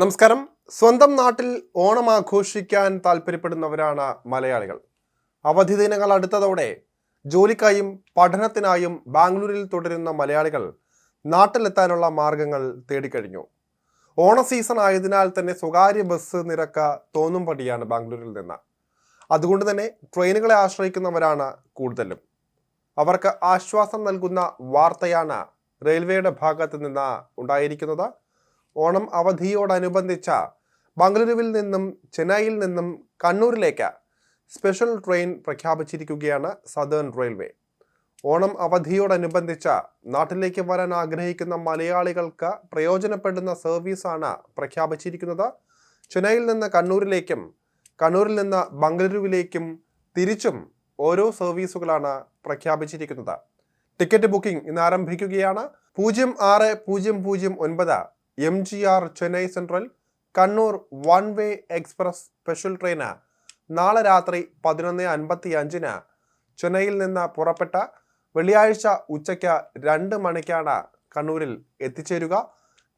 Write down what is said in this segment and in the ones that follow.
നമസ്കാരം. സ്വന്തം നാട്ടിൽ ഓണം ആഘോഷിക്കാൻ താല്പര്യപ്പെടുന്നവരാണ് മലയാളികൾ. അവധി ദിനങ്ങൾ അടുത്തതോടെ ജോലിക്കായും പഠനത്തിനായും ബാംഗ്ലൂരിൽ തുടരുന്ന മലയാളികൾ നാട്ടിലെത്താനുള്ള മാർഗങ്ങൾ തേടിക്കഴിഞ്ഞു. ഓണ സീസൺ ആയതിനാൽ തന്നെ സ്വകാര്യ ബസ് നിരക്ക് തോന്നുംപടിയാണ് ബാംഗ്ലൂരിൽ നിന്ന്. അതുകൊണ്ട് തന്നെ ട്രെയിനുകളെ ആശ്രയിക്കുന്നവരാണ് കൂടുതലും. അവർക്ക് ആശ്വാസം നൽകുന്ന വാർത്തയാണ് റെയിൽവേയുടെ ഭാഗത്ത് നിന്ന് ഉണ്ടായിരിക്കുന്നത്. ഓണം അവധിയോടനുബന്ധിച്ച ബംഗളൂരുവിൽ നിന്നും ചെന്നൈയിൽ നിന്നും കണ്ണൂരിലേക്ക് സ്പെഷ്യൽ ട്രെയിൻ പ്രഖ്യാപിച്ചിരിക്കുകയാണ് സദേൺ റെയിൽവേ. ഓണം അവധിയോടനുബന്ധിച്ച നാട്ടിലേക്ക് വരാൻ ആഗ്രഹിക്കുന്ന മലയാളികൾക്ക് പ്രയോജനപ്പെടുന്ന സർവീസാണ് പ്രഖ്യാപിച്ചിരിക്കുന്നത്. ചെന്നൈയിൽ നിന്ന് കണ്ണൂരിലേക്കും കണ്ണൂരിൽ നിന്ന് ബംഗളൂരുവിലേക്കും തിരിച്ചും ഓരോ സർവീസുകളാണ് പ്രഖ്യാപിച്ചിരിക്കുന്നത്. ടിക്കറ്റ് ബുക്കിംഗ് ഇന്ന് ആരംഭിക്കുകയാണ് പൂജ്യം ആറ് പൂജ്യം പൂജ്യം ഒൻപത് M G R Chennai central Kannur one way express special train നാളെ രാത്രി പതിനൊന്ന് അൻപത്തി അഞ്ചിന് ചെന്നൈയിൽ നിന്ന് പുറപ്പെട്ട വെള്ളിയാഴ്ച ഉച്ചയ്ക്ക് രണ്ട് മണിക്കാണ് കണ്ണൂരിൽ എത്തിച്ചേരുക.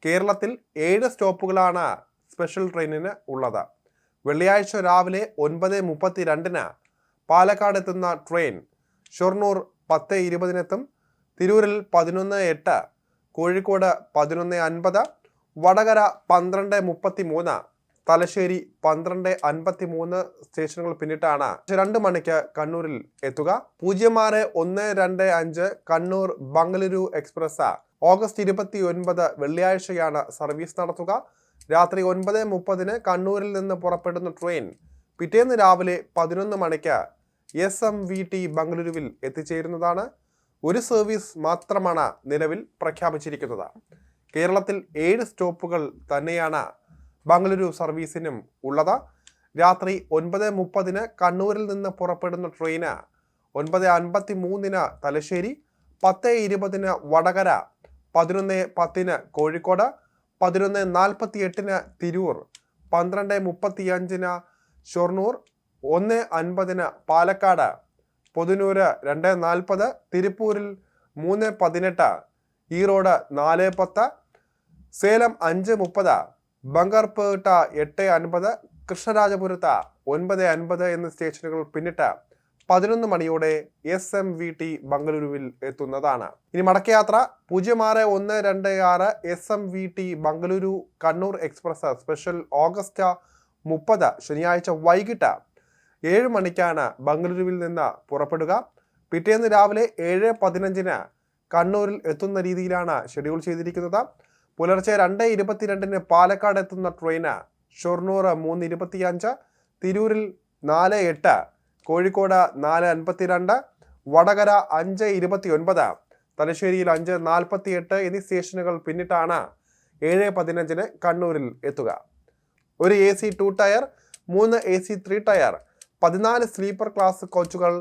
കേരളത്തിൽ ഏഴ് സ്റ്റോപ്പുകളാണ് സ്പെഷ്യൽ ട്രെയിനിന് ഉള്ളത്. വെള്ളിയാഴ്ച രാവിലെ ഒൻപത് മുപ്പത്തി രണ്ടിന് പാലക്കാട് എത്തുന്ന ട്രെയിൻ ഷൊർണൂർ പത്ത് ഇരുപതിനെത്തും തിരൂരിൽ പതിനൊന്ന് എട്ട് കോഴിക്കോട് പതിനൊന്ന് അൻപത് വടകര പന്ത്രണ്ട് മുപ്പത്തി മൂന്ന് തലശ്ശേരി പന്ത്രണ്ട് അൻപത്തി മൂന്ന് സ്റ്റേഷനുകൾ പിന്നിട്ടാണ് രണ്ട് മണിക്ക് കണ്ണൂരിൽ എത്തുക. പൂജ്യം ആറ് ഒന്ന് രണ്ട് അഞ്ച് കണ്ണൂർ ബംഗളൂരു എക്സ്പ്രസ്. ഓഗസ്റ്റ് ഇരുപത്തി ഒൻപത് വെള്ളിയാഴ്ചയാണ് സർവീസ് നടത്തുക. രാത്രി ഒൻപത് മുപ്പതിന് കണ്ണൂരിൽ നിന്ന് പുറപ്പെടുന്ന ട്രെയിൻ പിറ്റേന്ന് രാവിലെ പതിനൊന്ന് മണിക്ക് എസ് എം വി ടി ബംഗളൂരുവിൽ എത്തിച്ചേരുന്നതാണ്. ഒരു സർവീസ് മാത്രമാണ് നിലവിൽ പ്രഖ്യാപിച്ചിരിക്കുന്നത്. കേരളത്തിൽ ഏഴ് സ്റ്റോപ്പുകൾ തന്നെയാണ് ബംഗളൂരു സർവീസിനും ഉള്ളത്. രാത്രി ഒൻപത് മുപ്പതിന് കണ്ണൂരിൽ നിന്ന് പുറപ്പെടുന്ന ട്രെയിന് ഒൻപത് അൻപത്തി മൂന്നിന് തലശ്ശേരി പത്ത് ഇരുപതിന് വടകര പതിനൊന്ന് പത്തിന് കോഴിക്കോട് പതിനൊന്ന് നാൽപ്പത്തി എട്ടിന് തിരൂർ പന്ത്രണ്ട് മുപ്പത്തി അഞ്ചിന് ഷൊർണൂർ ഒന്ന് അൻപതിന് പാലക്കാട് പൊതുനൂര് രണ്ട് നാൽപ്പത് തിരുപ്പൂരിൽ മൂന്ന് പതിനെട്ട് ഈറോഡ് നാല് പത്ത് സേലം അഞ്ച് മുപ്പത് ബങ്കർപേട്ട എട്ട് അൻപത് കൃഷ്ണരാജപുരത്ത് ഒൻപത് അൻപത് എന്നീ സ്റ്റേഷനുകൾ പിന്നിട്ട് പതിനൊന്ന് മണിയോടെ എസ് എം വി ടി ബംഗളൂരുവിൽ എത്തുന്നതാണ്. ഇനി മടക്കയാത്ര പൂജ്യം ആറ് ഒന്ന് രണ്ട് ആറ് S M V T Bengaluru Kannur express special August മുപ്പത് ശനിയാഴ്ച വൈകിട്ട് ഏഴ് മണിക്കാണ് ബംഗളൂരുവിൽ നിന്ന് പുറപ്പെടുക. പിറ്റേന്ന് രാവിലെ ഏഴ് പതിനഞ്ചിന് കണ്ണൂരിൽ എത്തുന്ന രീതിയിലാണ് ഷെഡ്യൂൾ ചെയ്തിരിക്കുന്നത്. പുലർച്ചെ രണ്ട് ഇരുപത്തിരണ്ടിന് പാലക്കാട് എത്തുന്ന ട്രെയിന് ഷൊർണൂർ മൂന്ന് ഇരുപത്തിയഞ്ച് തിരൂരിൽ നാല് എട്ട് കോഴിക്കോട് നാല് അൻപത്തിരണ്ട് വടകര അഞ്ച് ഇരുപത്തി ഒൻപത് തലശ്ശേരിയിൽ അഞ്ച് നാൽപ്പത്തി എട്ട് എന്നീ സ്റ്റേഷനുകൾ പിന്നിട്ടാണ് ഏഴ് പതിനഞ്ചിന് കണ്ണൂരിൽ എത്തുക. ഒരു എ സി ടു ടയർ മൂന്ന് എ സി ത്രീ ടയർ പതിനാല് സ്ലീപ്പർ ക്ലാസ് കോച്ചുകൾ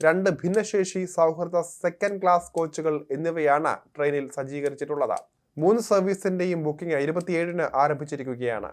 രണ്ട് ഭിന്നശേഷി സൗഹൃദ സെക്കൻഡ് ക്ലാസ് കോച്ചുകൾ എന്നിവയാണ് ട്രെയിനിൽ സജ്ജീകരിച്ചിട്ടുള്ളത്. മൂന്ന് സർവീസിന്റെയും ബുക്കിംഗ് ഇരുപത്തിയേഴിന് ആരംഭിച്ചിരിക്കുകയാണ്.